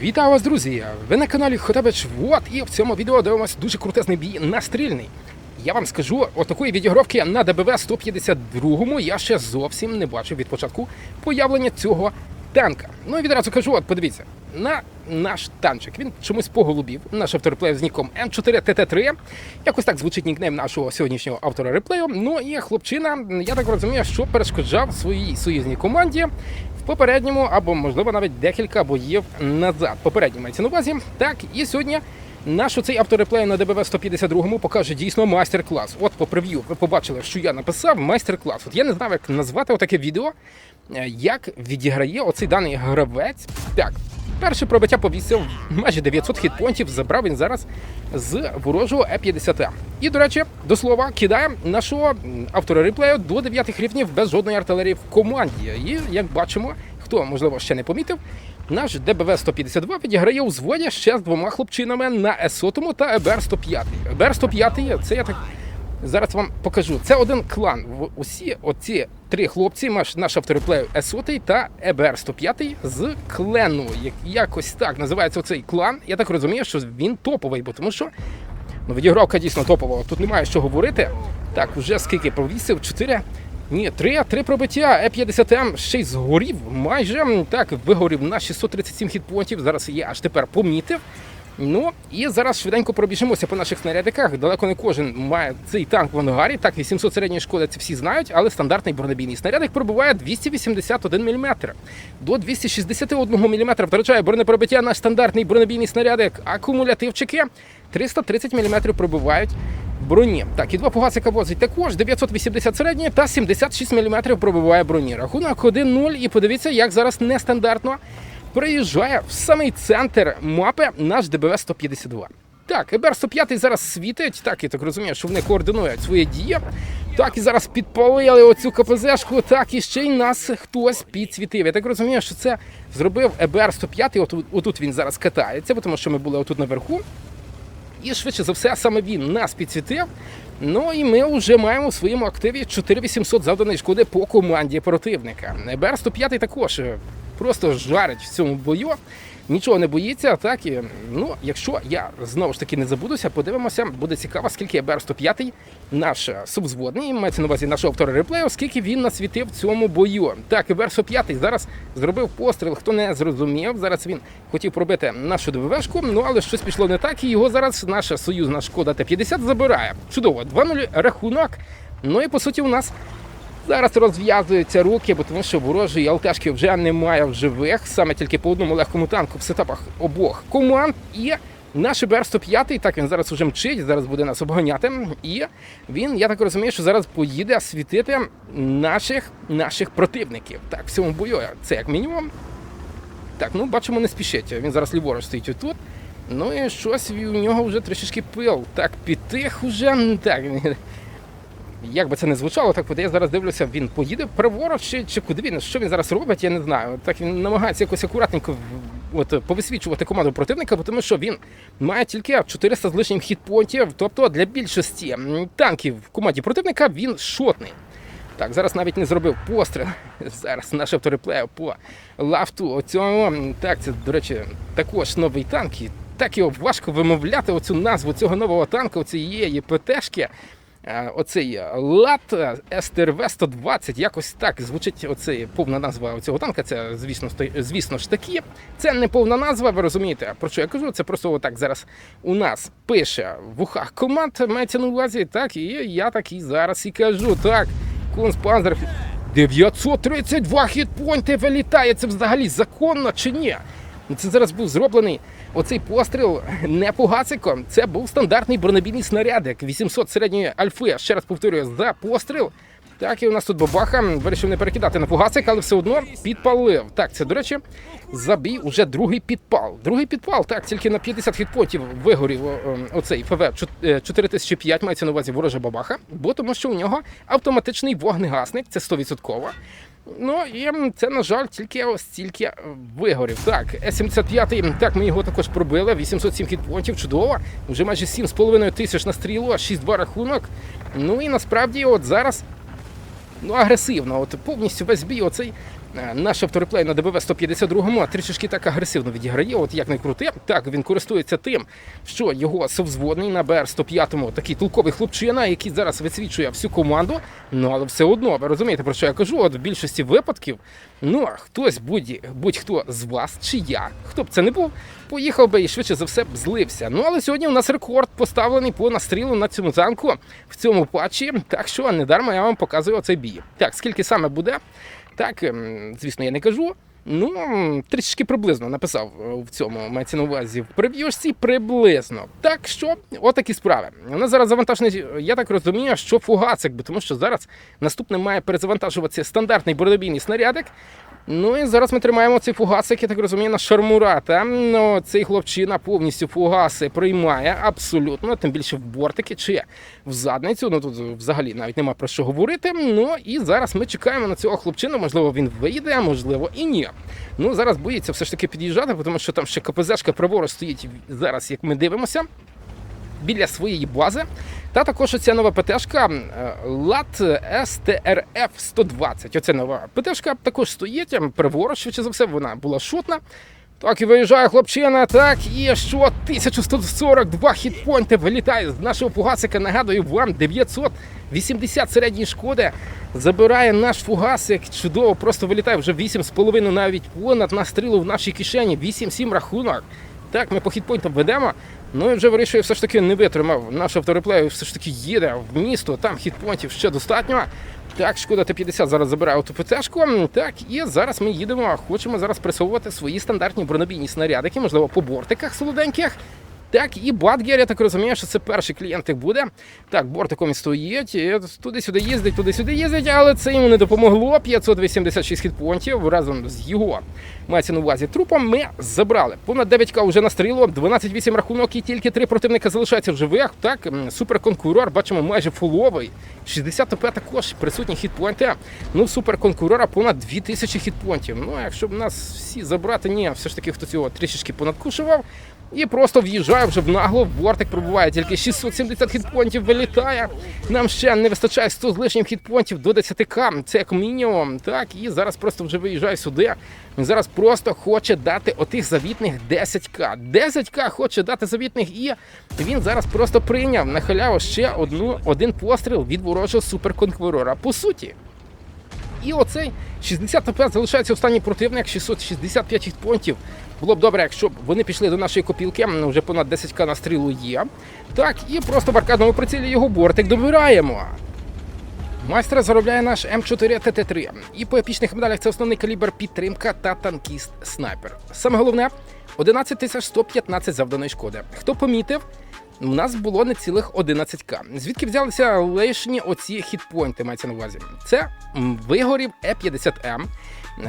Вітаю вас, друзі! Ви на каналі Хотабич Вот і в цьому відео дивимося дуже крутезний бій на стрільний. Я вам скажу, отакої відігровки на ДБВ 152 я ще зовсім не бачив від початку появлення цього танка. Ну і відразу кажу, от подивіться, на наш танчик. Він чомусь поголубів. Наш автореплей з ніком М4ТТ3. Якось так звучить нікнейм нашого сьогоднішнього автора реплею. Ну і хлопчина, я так розумію, що перешкоджав своїй союзній команді попередньому або можливо навіть декілька боїв назад. Попередній мається на увазі. Так, і сьогодні наш оцей автореплей на ДБВ 152 покаже дійсно майстер-клас. От по прев'ю ви побачили, що я написав майстер-клас. От я не знав, як назвати отаке відео, е, як відіграє оцей даний гравець. Так. Перше пробиття повісив майже 900 хітпонтів. Забрав він зараз з ворожого Е-50. І, до речі, до слова, кидає нашого автора реплею до 9 рівнів без жодної артилерії в команді. І як бачимо, хто можливо ще не помітив, наш ДБВ 152 відіграє у зводі ще з двома хлопчинами на С-100 та ЕБР 105. ЕБР 105 це я так Зараз вам покажу. Це один клан. Усі оці три хлопці, наш, автореплею С100 та ЕБР 105 з клену. Якось так називається оцей клан. Я так розумію, що він топовий, бо тому що ну, відігравка дійсно топова. Тут немає що говорити. Так, уже скільки провісив? Чотири. Ні, три, три пробиття. Е50М ще й згорів. Майже так вигорів на 637 хітпонтів. Зараз я аж тепер помітив. Ну і зараз швиденько пробіжимося по наших снарядиках. Далеко не кожен має цей танк в ангарі. Так, 800 середньої шкоди це всі знають, але стандартний бронебійний снарядик пробиває 281 мм. До 261 мм втрачає бронепробиття наш стандартний бронебійний снарядик. Акумулятивчики 330 мм пробивають броні. Так, і два погасика возить також 980 середньої та 76 мм пробиває броні. Рахунок 1-0. І подивіться, як зараз нестандартно приїжджає в самий центр мапи наш ДБВ 152. Так, ЕБР 105 зараз світить. Так, я так розумію, що вони координують свої дії. Так, і зараз підпалили оцю КПЗшку. Так, і ще й нас хтось підсвітив. Я так розумію, що це зробив ЕБР 105. Отут, він зараз катається, тому що ми були отут наверху. І швидше за все, саме він нас підсвітив. Ну і ми вже маємо у своєму активі 4800 завданої шкоди по команді противника. БР 105 також е, просто жарить в цьому бою. Нічого не боїться, так і ну, якщо я знову ж таки не забудуся, подивимося, буде цікаво, скільки БР 105 наш субзводний, мається на увазі наш автор реплею, скільки він насвітив в цьому бою. Так, і БР 105 зараз зробив постріл. Хто не зрозумів, зараз він хотів пробити нашу ДВВшку, ну але щось пішло не так, і його зараз наша союзна шкода Т-50 забирає. Чудово, 2-0 рахунок. Ну і по суті, у нас зараз розв'язуються руки, бо тому що ворожої алтешки вже немає в живих, саме тільки по одному легкому танку в сетапах обох команд. І наш БР 105 так він зараз уже мчить, зараз буде нас обганяти. І він, я так розумію, що зараз поїде світити наших, наших противників. Так, в цьому бою це як мінімум. Так, ну бачимо, не спішить. Він зараз ліворуч стоїть отут. Ну і щось у нього вже трішечки пил. Так, підтих уже. Так. Як би це не звучало, так я зараз дивлюся, він поїде праворуч чи, чи куди він? Що він зараз робить, я не знаю. Так він намагається якось акуратненько от, повисвічувати команду противника, тому що він має тільки 400 з лишнім хітпонтів. Тобто для більшості танків в команді противника він шотний. Так, зараз навіть не зробив постріл. Зараз наш автореплею по лафту. Оцього. Так, це, до речі, також новий танк. І так його важко вимовляти оцю назву цього нового танку, оцієї ПТшки. Е, Оцей лат СТРВ 120, якось так звучить оцей повна назва цього танка. Це, звісно, звісно ж таки. Це не повна назва, ви розумієте, про що я кажу. Це просто отак зараз у нас пише в ухах команд, мається на увазі. Так, і я так і зараз і кажу. Так, Кунспанзер 932 хітпойнти вилітає. Це взагалі законно чи ні? Це зараз був зроблений оцей постріл не пугасиком. Це був стандартний бронебійний снарядик 800 середньої альфи. Ще раз повторюю, за постріл. Так, і у нас тут бабаха вирішив не перекидати на фугасик, але все одно підпалив. Так, це, до речі, забій уже другий підпал. Другий підпал, так, тільки на 50 хітпотів вигорів о, оцей ФВ 4005, мається на увазі ворожа бабаха, бо тому що у нього автоматичний вогнегасник, це 100%. Ну і це, на жаль, тільки ось стільки е, вигорів. Так, С-75, так, ми його також пробили. 807 хітпонтів, чудово. Вже майже 7,5 тисяч на стрілу, а 6-2 рахунок. Ну і насправді, от зараз ну, агресивно. От повністю весь бій, оцей Наш автореплей на ДБВ 152-му трішечки так агресивно відіграє, от як не крути. Так, він користується тим, що його совзводний на БР 105 такий толковий хлопчина, який зараз висвічує всю команду. Ну але все одно, ви розумієте, про що я кажу? От в більшості випадків, ну хтось будь- будь-хто з вас чи я, хто б це не був, поїхав би і швидше за все б злився. Ну але сьогодні у нас рекорд поставлений по настрілу на цьому танку в цьому патчі. Так що недарма я вам показую оцей бій. Так, скільки саме буде? Так, ем, звісно, я не кажу. Ну, трішечки приблизно написав е, в цьому мається на увазі в прев'юшці приблизно. Так що, отакі справи. У нас зараз завантажений, я так розумію, що фугасик, бо тому що зараз наступним має перезавантажуватися стандартний бородобійний снарядик. Ну і зараз ми тримаємо цей фугасик, я так розумію, на шармура. Та ну, цей хлопчина повністю фугаси приймає абсолютно, тим більше в бортики чи в задницю. Ну тут взагалі навіть нема про що говорити. Ну і зараз ми чекаємо на цього хлопчину. Можливо, він вийде, а можливо і ні. Ну зараз боїться все ж таки під'їжджати, тому що там ще КПЗшка праворуч стоїть зараз, як ми дивимося. Біля своєї бази, та також оця нова ПТшка LAT STRF 120. Оця нова ПТшка також стоїть праворуч, швидше за все, вона була шутна. Так і виїжджає хлопчина, так і що 1142 хітпойнти вилітає з нашого фугасика. Нагадую вам 980 середньої шкоди. Забирає наш фугасик. Чудово, просто вилітає вже 8,5 навіть понад настрілу в нашій кишені. 8-7 рахунок. Так, ми по хітпойнтам ведемо. Ну і вже вирішує, все ж таки не витримав. Наш автореплей все ж таки їде в місто, там хітпойнтів ще достатньо. Так, шкода Т-50 зараз забирає ту ПТшку. Так, і зараз ми їдемо. Хочемо зараз присовувати свої стандартні бронебійні снарядики, можливо, по бортиках солоденьких. Так, і Батгер, я так розумію, що це перший клієнт їх буде. Так, бортиком і стоїть, туди-сюди їздить, туди-сюди їздить, але це йому не допомогло. 586 хітпонтів разом з його мається на увазі трупом. Ми забрали. Понад 9к вже настріло, 12-8 рахунок, і тільки три противника залишаються в живих. Так, суперконкурор, бачимо, майже фуловий. 60 ТП також присутні хітпойнти. Ну, суперконкурора понад 2000 хітпонтів. Ну, якщо б нас всі забрати, ні, все ж таки хтось його трішечки понадкушував. І просто в'їжджає вже в нагло. Бортик пробуває тільки 670 хітпонтів, вилітає. Нам ще не вистачає 100 з лишнім хітпонтів до 10к. Це як мінімум. Так, і зараз просто вже виїжджає сюди. Він зараз просто хоче дати отих завітних 10к. 10к хоче дати завітних, і він зараз просто прийняв на халяву ще одну один постріл від ворожого суперконкурора. По суті. І оцей 60 ТП залишається останній противник, 665 хітпонтів. Було б добре, якщо б вони пішли до нашої копілки, вже понад 10к на стрілу є. Так, і просто в аркадному прицілі його бортик добираємо. Майстра заробляє наш М4 ТТ3. І по епічних медалях це основний калібр підтримка та танкіст снайпер. Саме головне 11 115 завданої шкоди. Хто помітив, у нас було не цілих 11к. Звідки взялися лишні оці хітпойнти, мається на увазі? Це вигорів Е50М.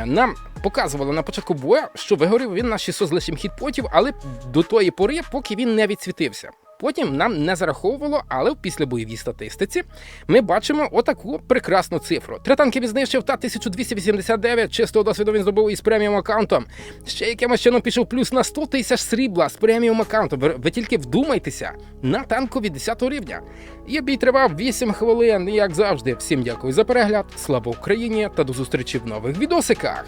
Нам показували на початку бою, що вигорів він на 600 з лишнім хітпотів, але до тої пори, поки він не відсвітився. Потім нам не зараховувало, але в післябойовій статистиці ми бачимо отаку прекрасну цифру. Три танки він знищив та 1289 чистого досвіду він здобув із преміум аккаунтом. Ще якимось чином пішов плюс на 100 тисяч срібла з преміум аккаунтом. Ви, тільки вдумайтеся на танку від 10 рівня. І бій тривав 8 хвилин. Як завжди, всім дякую за перегляд. Слава Україні та до зустрічі в нових відосиках.